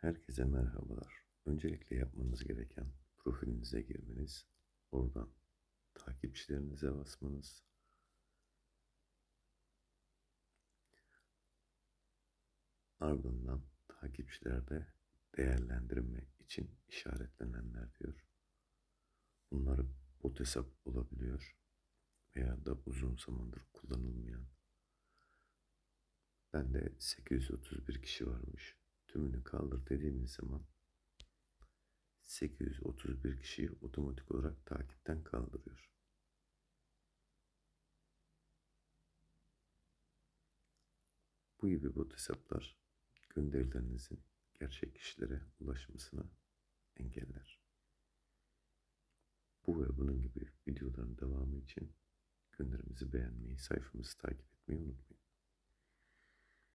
Herkese merhabalar. Öncelikle yapmanız gereken profilinize girmeniz, oradan takipçilerinize basmanız, ardından takipçilerde değerlendirme için işaretlenenler diyor. Bunlar bot hesap olabiliyor veya da uzun zamandır kullanılmayan. Bende 831 kişi varmış. Tümünü kaldır dediğimiz zaman 831 kişiyi otomatik olarak takipten kaldırıyor. Bu gibi bot hesaplar gönderilerinizin gerçek kişilere ulaşmasını engeller. Bu ve bunun gibi videoların devamı için gönderimizi beğenmeyi, sayfamızı takip etmeyi unutmayın.